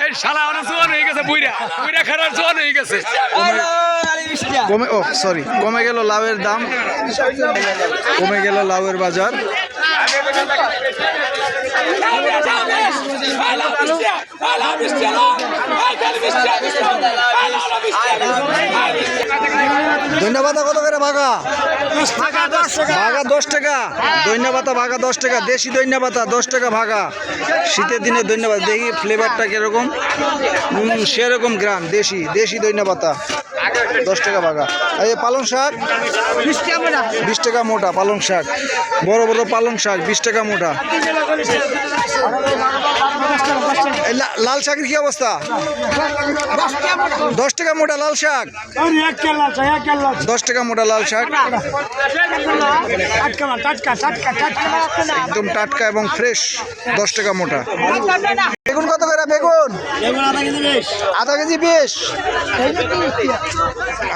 এই শালা অনেক জোয়ান হয়ে গেছে বুইরা বুইরা খারাপ জোয়ান হয়ে গেছে কমে ও সরি কমে গেল লাউয়ের দাম কমে গেল লাউয়ের বাজার ধন্যবাদ কত করে ভাগা? ভাগা দশ টাকা। দৈন্যবাতা ভাগা দশ টাকা। দেশি দৈন্যবাতা দশ টাকা ভাগা। শীতের দিনে ধন্যবাদ। দেখি ফ্লেভারটা কীরকম? সেরকম গ্রাম দেশি দেশি দৈন্যবাতা দশ টাকা ভাগা এই পালং শাক? বিশ টাকা মোটা। পালং শাক। বড় বড় পালং শাক বিশ টাকা মোটা। লাল শাকের কি অবস্থা? দশ টাকা মোটা লাল শাক। দশ টাকা মোটা লাল শাক। একদম টাটকা এবং ফ্রেশ দশ টাকা মোটা। বেগুন কত করে? বেগুন? আধা কেজি বিশ?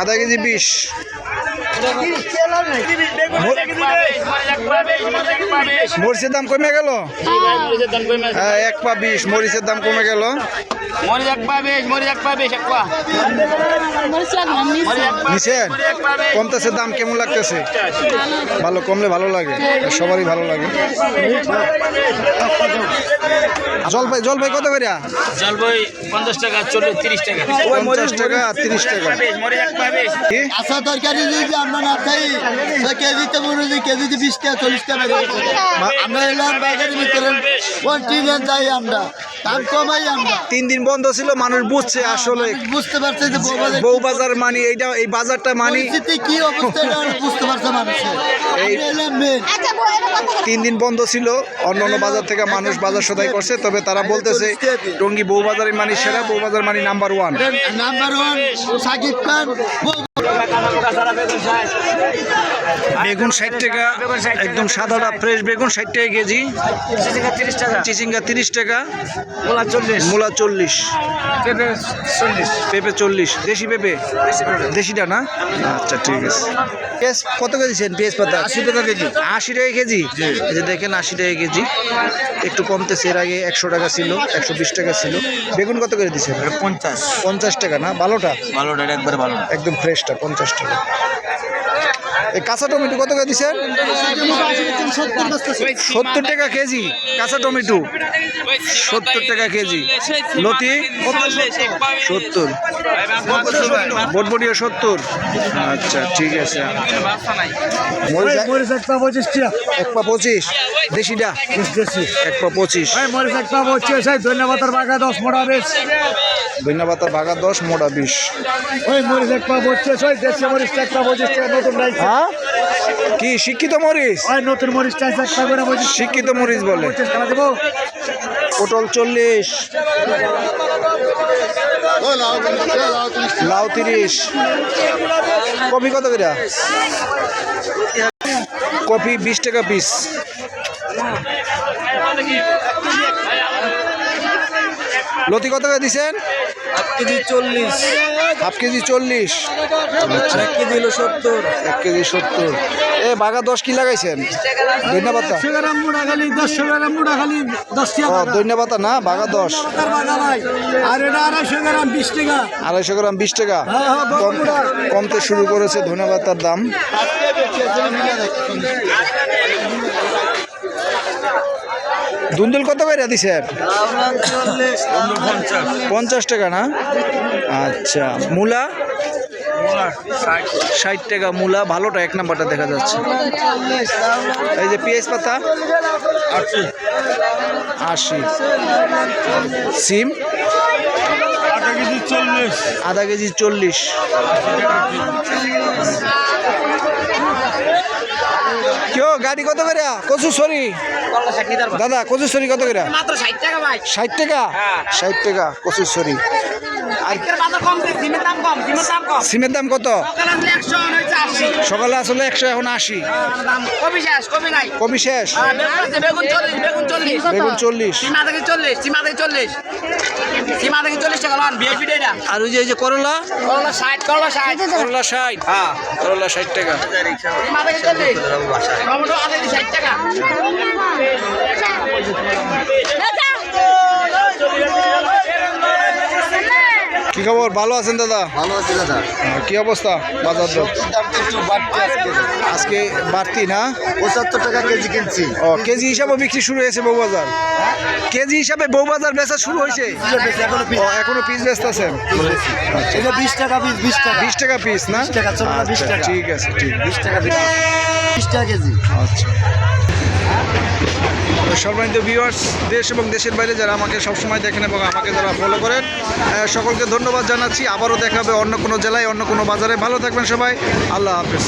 আধা কেজি বিশ। মরিচের দাম কমে গেল? হ্যাঁ এক পা বিশ মরিচের দাম কমে গেল। নিছেন? কমতেছে দাম কেমন লাগতেছে? ভালো কমলে ভালো লাগে সবারই ভালো লাগে। জলপাই জলপাই কত করে জলবই পঞ্চাশ টাকা চল্লিশ তিরিশ টাকা। পঞ্চাশ টাকা আর তিরিশ টাকা। তরকারি আমরা না খাই কেজিতে মনে হয় কেজিতে বিশ টাকা চল্লিশ টাকা আমরা এলাম বাজারের ভিতরে। কন্টিনিউ যাই আমরা। দাম কমাই আমরা। তিন দিন বন্ধ ছিল মানুষ বুঝছে আসলে। বুঝতে পারছে যে বউ বাজার মানি এইটা এই বাজারটা মানি। কি অবস্থা বুঝতে পারছে মানুষের। আমরা তিন দিন বন্ধ ছিল অন্য অন্য বাজার থেকে মানুষ বাজার সদাই করছে তবে তারা বলতেছে টঙ্গি বউ বাজারে মানি সেরা বউ বাজার মানি number one number one Shakib Khan. বেগুন ষাট টাকা একদম সাদাটা ফ্রেশ বেগুন ষাট টাকা কেজি। তিরিশ টাকা। চিচিঙ্গা তিরিশ টাকা। মোলা চল্লিশ। মূলা চল্লিশ। পেঁপে চল্লিশ। দেশি পেঁপে? দেশিটা না? আচ্ছা ঠিক আছে। পেঁয়াজ কত করে দিচ্ছেন পেঁয়াজ পাতা? আশি টাকা কেজি। আশি টাকা কেজি? এই যে দেখেন আশি টাকা কেজি। একটু কমতেছে এর আগে একশো টাকা ছিল একশো বিশ টাকা ছিল। বেগুন কত করে দিচ্ছেন পঞ্চাশ। পঞ্চাশ টাকা না? ভালোটা? ভালোটা একবার ভালো একদম ফ্রেশটা পঞ্চাশ টাকা। কাঁচা টমেটো কত করে দিচ্ছেন? সত্তর টাকা কেজি কাঁচা টমেটো। সত্তর টাকা কেজি। লতি? সত্তর। বটবটিও সত্তর। আচ্ছা ঠিক আছে। মরিচ মরিচ এক পা পঁচিশ টাকা এক পা পঁচিশ। দেশিটা? দেশি এক পা পঁচিশ। এই মরিচ এক পা পঁচিশ এই ধন্যবাদের বাগা দশ মোটা বেশ। ধন্যবাদ ভাগা দশ মোটা বিশ। ওই মরিচ এক পা পঁচিশ ওই দেশি মরিচ এক পা পঁচিশ নতুন হ্যাঁ কি শিক্ষিত মরিচ? নতুন মরিচ শিক্ষিত মরিচ বলে। পটল চল্লিশ। লাউ তিরিশ। কপি কত করে? কফি বিশ টাকা পিস লতি কত করে দিছেন? কেজি চল্লিশ। হাফ কেজি চল্লিশ। এক কেজি হলো সত্তর। এক কেজি সত্তর। এ বাঘা দশ কি লাগাইছেন? ধন্যবাদ। ধন্যবাদ না বাঘা দশ। তার আর এটা আড়াইশো গ্রাম বিশ টাকা। আড়াইশো গ্রাম বিশ টাকা। হ্যাঁ, হ্যাঁ। কমতে শুরু করেছে ধন্যবাদ তার দাম। দুন্দুল কত করে স্যার পঞ্চাশ টাকা না? আচ্ছা মূলা? ষাট টাকা মূলা ভালোটা এক নাম্বারটা দেখা যাচ্ছে। এই যে পেঁয়াজ পাতা? আশি। সিম? আধা কেজি চল্লিশ। কেউ গাড়ি কত করে? কচু সরি দাদা কচু সরি কত করে? ষাট টাকা ষাট টাকা? কচু সরি আর এর বাজার কম সিমের দাম কত? সকালে আসলে একশো এখন আশি। দাম কবি শেষ কবি নাই। কবি শেষ? আর বেগুন আছে, বেগুন চল্লিশ। সীমা থেকে চল্লিশ টাকা লন ভিআইপি এটা আর ওই যে এই যে করলা করলা ষাট করলা ষাট করলা ষাট হ্যাঁ করলা ষাট টাকা সীমা থেকে চল্লিশ টমেটো আধা ষাট টাকা Yeah. কি খবর? ভালো আছেন দাদা? ভালো আছে দাদা। কি অবস্থা বাজার দর? দাম তো একটু বাড়তি আজকে। আজকে বাড়তি না? পঁচাত্তর টাকা কেজি কিনছি। ও কেজি হিসাবে বিক্রি শুরু হয়েছে বউবাজার কেজি হিসাবে বউবাজার বেচা শুরু হয়েছে। এখনও পিস বেচতেছেন বিশ টাকা পিস বিশ টাকা। বিশ টাকা পিস না? আচ্ছা, টাকা। ঠিক আছে ঠিক বিশ টাকা বিশ টাকা। কেজি আচ্ছা। সম্মানিত ভিউয়ার্স দেশ এবং দেশের বাইরে যারা আমাকে সবসময় দেখেন এবং আমাকে যারা ফলো করেন সকলকে ধন্যবাদ জানাচ্ছি। আবারও দেখাবে অন্য কোনো জেলায়, অন্য কোনো বাজারে। ভালো থাকবেন সবাই। আল্লাহ হাফেজ।